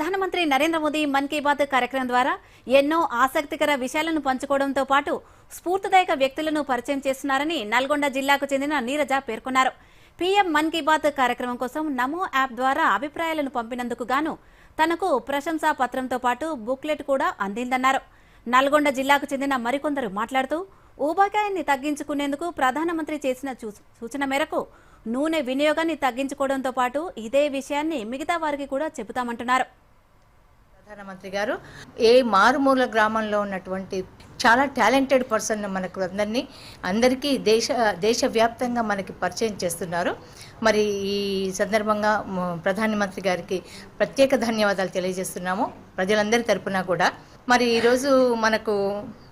ప్రధానమంత్రి నరేంద్ర మోదీ మన్ కీ బాత్ కార్యక్రమం ద్వారా ఎన్నో ఆసక్తికర విషయాలను పంచుకోవడంతో పాటు స్ఫూర్తిదాయక వ్యక్తులను పరిచయం చేస్తున్నారని నల్గొండ జిల్లాకు చెందిన నీరజ పేర్కొన్నారు. పీఎం మన్ కీ బాత్ కార్యక్రమం కోసం నమో యాప్ ద్వారా అభిప్రాయాలను పంపినందుకు గాను తనకు ప్రశంసా పత్రంతో పాటు బుక్లెట్ కూడా అందిందన్నారు. నల్గొండ జిల్లాకు చెందిన మరికొందరు మాట్లాడుతూ ఊబకాయాన్ని తగ్గించుకునేందుకు ప్రధానమంత్రి చేసిన సూచన మేరకు నూనె వినియోగాన్ని తగ్గించుకోవడంతో పాటు ఇదే విషయాన్ని మిగతా వారికి కూడా చెబుతామంటున్నారు. ప్రధానమంత్రి గారు. ఏ మారుమూల గ్రామంలో ఉన్నటువంటి చాలా టాలెంటెడ్ పర్సన్ మనకు అందరినీ అందరికీ దేశ దేశవ్యాప్తంగా మనకి పరిచయం చేస్తున్నారు. మరి ఈ సందర్భంగా ప్రధానమంత్రి గారికి ప్రత్యేక ధన్యవాదాలు తెలియజేస్తున్నాము. ప్రజలందరి తరపున కూడా మరి ఈరోజు మనకు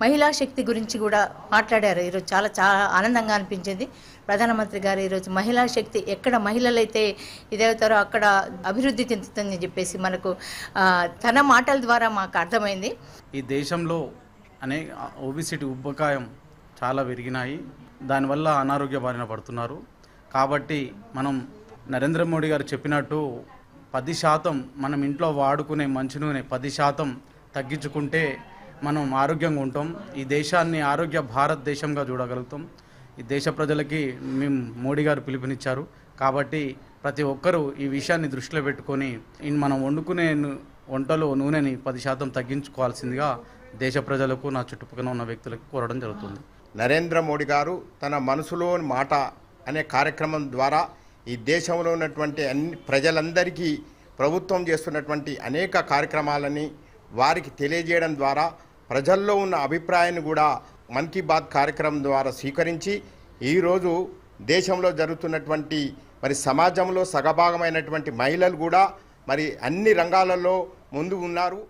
మహిళా శక్తి గురించి కూడా మాట్లాడారు. ఈరోజు చాలా చాలా ఆనందంగా అనిపించింది. ప్రధానమంత్రి గారు ఈరోజు మహిళా శక్తి ఎక్కడ మహిళలైతే ఇదవుతారో అక్కడ అభివృద్ధి చెందుతుందని చెప్పేసి మనకు తన మాటల ద్వారా మాకు అర్థమైంది. ఈ దేశంలో అనేక ఓబిసిటీ ఉబ్బకాయం చాలా పెరిగినాయి. దానివల్ల అనారోగ్య బారిన పడుతున్నారు. కాబట్టి మనం నరేంద్ర మోడీ గారు చెప్పినట్టు పది శాతం మనం ఇంట్లో వాడుకునే మంచి నూనె పది శాతం తగ్గించుకుంటే మనం ఆరోగ్యంగా ఉంటాం. ఈ దేశాన్ని ఆరోగ్య భారతదేశంగా చూడగలుగుతాం. ఈ దేశ ప్రజలకి మేము మోడీ గారు పిలుపునిచ్చారు. కాబట్టి ప్రతి ఒక్కరూ ఈ విషయాన్ని దృష్టిలో పెట్టుకొని మనం వండుకునే వంటలో నూనెని పది శాతం తగ్గించుకోవాల్సిందిగా దేశ ప్రజలకు నా చుట్టుపక్కల ఉన్న వ్యక్తులకు కోరడం జరుగుతుంది. నరేంద్ర మోడీ గారు తన మనసులోని మాట అనే కార్యక్రమం ద్వారా ఈ దేశంలో ఉన్నటువంటి అన్ని ప్రజలందరికీ ప్రభుత్వం చేస్తున్నటువంటి అనేక కార్యక్రమాలని వారికి తెలియజేయడం ద్వారా ప్రజల్లో ఉన్న అభిప్రాయాన్ని కూడా మన్ కీ బాత్ కార్యక్రమం ద్వారా స్వీకరించి ఈరోజు దేశంలో జరుగుతున్నటువంటి మరి సమాజంలో సగభాగమైనటువంటి మహిళలు కూడా మరి అన్ని రంగాలలో ముందు ఉన్నారు.